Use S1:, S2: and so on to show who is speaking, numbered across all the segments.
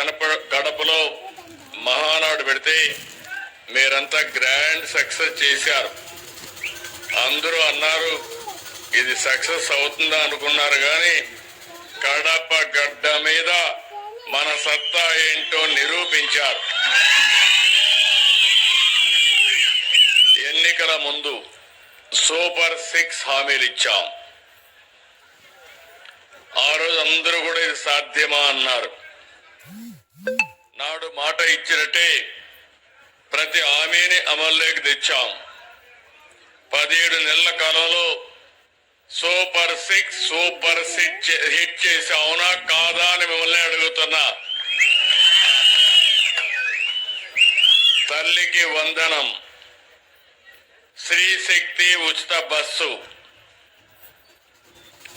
S1: కడప కడపలో మహానాడు పెడితే మీరంతా గ్రాండ్ సక్సెస్ చేశారు. అందరూ అన్నారు ఇది సక్సెస్ అవుతుందా అనుకున్నారు కానీ కడప గడ్డ మీద మన సత్తా ఏంటో నిరూపించారు. ఎన్నికల ముందు సూపర్ సిక్స్ హామీలు ఇచ్చాం. ఆ రోజు అందరూ కూడా ఇది సాధ్యమా అన్నారు. నాడు మాట ఇచ్చినట్టే ప్రతి హామీని అమల్లోకి తెచ్చాం. పదిహేడు నెలల కాలంలో super six super six hit చేసి అవునా కాదా అని మిమ్మల్ని అడుగుతున్నా. తల్లికి వందనం. శ్రీశక్తి ఉచిత బస్సు.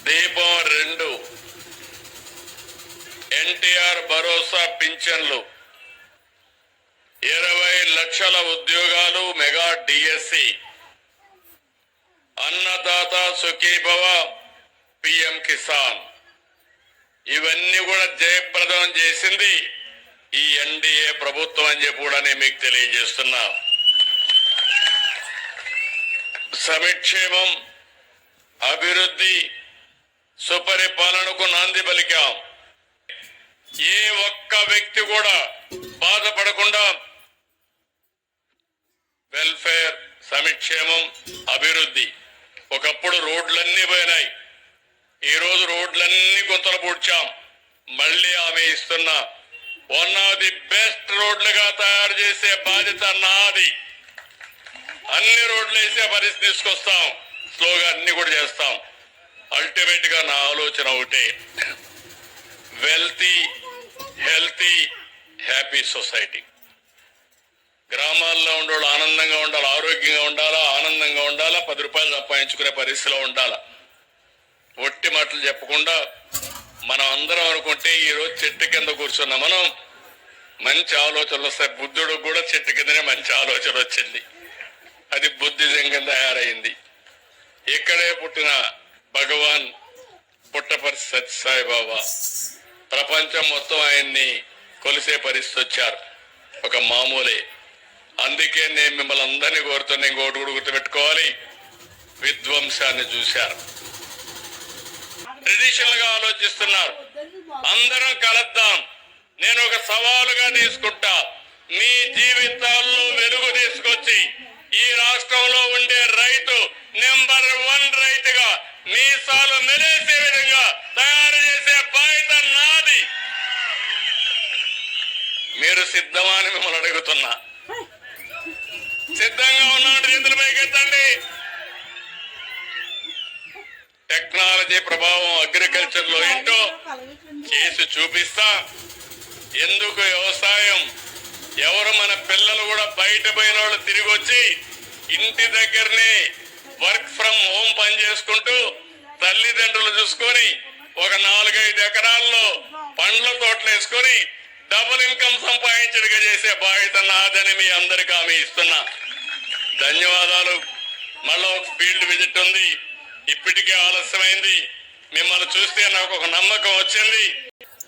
S1: దీపం రెండు. ఎన్టీఆర్ భరోసా పింఛన్లు. ఇరవై లక్షల ఉద్యోగాలు mega DSC. Annadata Sukhibhava PM Kisan. ఇవన్నీ కూడా జయప్రదం చేసింది ఈ ఎన్డీఏ ప్రభుత్వం అని చెప్పి కూడా నేను మీకు తెలియజేస్తున్నా. సమిక్షేమం అభివృద్ధి సుపరిపాలనకు నాంది పలికాం. ఏ ఒక్క వ్యక్తి కూడా బాధపడకుండా వెల్ఫేర్ సమిక్షేమం అభివృద్ధి. ఒకప్పుడు రోడ్లన్నీ పోయినాయి. ఈ రోజు రోడ్లన్నీ గుంతలు పూడ్చాం. మళ్ళీ ఆమె ఇస్తున్న వన్ ఆఫ్ ది బెస్ట్ రోడ్లుగా తయారు చేసే బాధ్యత నాది. అన్ని రోడ్లు వేసే పరిస్థితి తీసుకొస్తాం. స్లోగా అన్ని కూడా చేస్తాం. అల్టిమేట్గా నా ఆలోచన ఒకటే. Wealthy healthy happy society. గ్రామాల్లో ఉండేవాళ్ళు ఆనందంగా ఉండాలి ఆరోగ్యంగా ఉండాలా ఆనందంగా ఉండాలా పది రూపాయలు సంపాదించుకునే పరిస్థితిలో ఉండాలా? ఒట్టి మాటలు చెప్పకుండా మనం అందరం అనుకుంటే ఈరోజు చెట్టు కింద కూర్చున్న. మనం మంచి ఆలోచనలు వస్తాయి. బుద్ధుడు కూడా చెట్టు కిందనే మంచి ఆలోచన వచ్చింది. అది బుద్ధిజంగా తయారైంది. ఇక్కడే పుట్టిన భగవాన్ పుట్టపర్తి సత్యసాయి బాబా ప్రపంచం మొత్తం ఆయన్ని కొలిసే పరిస్థితి వచ్చారు. ఒక మామూలే. అందుకే నేను మిమ్మల్ని అందరినీ కోరుతున్నా ఇంకోటి కూడా గుర్తుపెట్టుకోవాలి. విధ్వంసాన్ని చూశారు. ట్రెడిషనల్గా ఆలోచిస్తున్నారు. అందరం కలుద్దాం. నేను ఒక సవాలుగా తీసుకుంటా. మీ జీవితాల్లో వెలుగు తీసుకొచ్చి ఈ రాష్ట్రంలో ఉండే రైతు నెంబర్ వన్ రైతుగా మీసాలు మెలేసే విధంగా తయారు చేసే బాధ్యత నాది మీరు సిద్ధమా అని మిమ్మల్ని అడుగుతున్నా. సిద్ధంగా ఉన్నాడు చేతులు పైకెత్తండి. టెక్నాలజీ ప్రభావం అగ్రికల్చర్లో ఏంటో చేసి చూపిస్తా. ఎందుకు వ్యవసాయం? ఎవరు మన పిల్లలు కూడా బయట పోయిన వాళ్ళు తిరిగి వచ్చి ఇంటి దగ్గరనే వర్క్ ఫ్రం హోమ్ పని చేసుకుంటూ తల్లిదండ్రులు చూసుకొని ఒక నాలుగైదు ఎకరాల్లో పండ్ల తోటలు వేసుకొని డబుల్ ఇన్కమ్ సంపాదించడుగా చేసే బాధ్యత నాదని మీ అందరికి ఆమె ఇస్తున్నా. ధన్యవాదాలు. మళ్ళా ఒక ఫీల్డ్ విజిట్ ఉంది. ఇప్పటికే ఆలస్యమైంది. మిమ్మల్ని చూస్తే నాకు ఒక నమ్మకం వచ్చింది.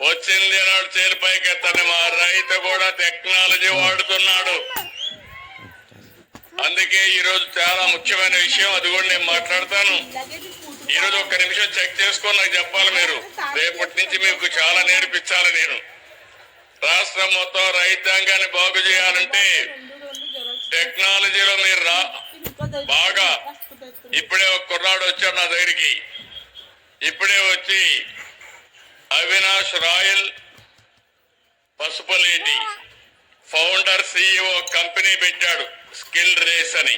S1: వచ్చింది నాడు చేరు ఎత్తని మా రైతు కూడా టెక్నాలజీ వాడుతున్నాడు. అందుకే ఈ రోజు చాలా ముఖ్యమైన విషయం అది కూడా నేను మాట్లాడతాను. ఈ రోజు ఒక్క నిమిషం చెక్ చేసుకొని నాకు చెప్పాలి మీరు. రేపటి నుంచి మీకు చాలా నేర్పించాలి నేను. రాష్ట్రం మొత్తం రైతాంగాన్ని బాగు చేయాలంటే టెక్నాలజీలో మీరు రా బాగా. ఇప్పుడే ఒక కుర్రాడు వచ్చాడు నా దగ్గరికి. ఇప్పుడే వచ్చి Avinash Royal Pasupaleti founder CEO company పెట్టాడు స్కిల్ రేస్ అని.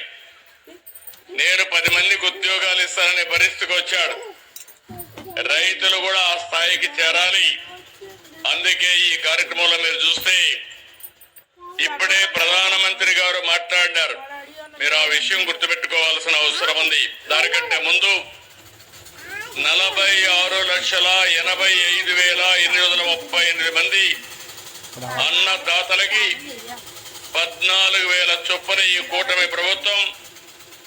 S1: నేను పది మందికి ఉద్యోగాలు ఇస్తాననే పరిస్థితికి వచ్చాడు. రైతులు కూడా ఆ స్థాయికి చేరాలి. అందుకే ఈ కార్యక్రమంలో మీరు చూస్తే ఇప్పుడే ప్రధానమంత్రి గారు మాట్లాడినారు మీరు ఆ విషయం గుర్తుపెట్టుకోవాల్సిన అవసరం ఉంది. దానికంటే ముందు నలభై ఆరు లక్షల ఎనభై ఐదు వేల ఎనిమిది వందల ముప్పై ఎనిమిది మంది అన్నదాతలకి పద్నాలుగు వేల చొప్పున ఈ కూటమి ప్రభుత్వం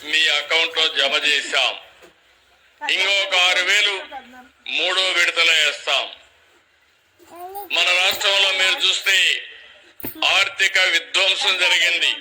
S1: మీ అకౌంట్లో జమ చేశాం. ఇంకొక ఆరు వేలు మూడో విడతల వేస్తాం. చూస్తే ఆర్థిక విధ్వంసం జరిగింది.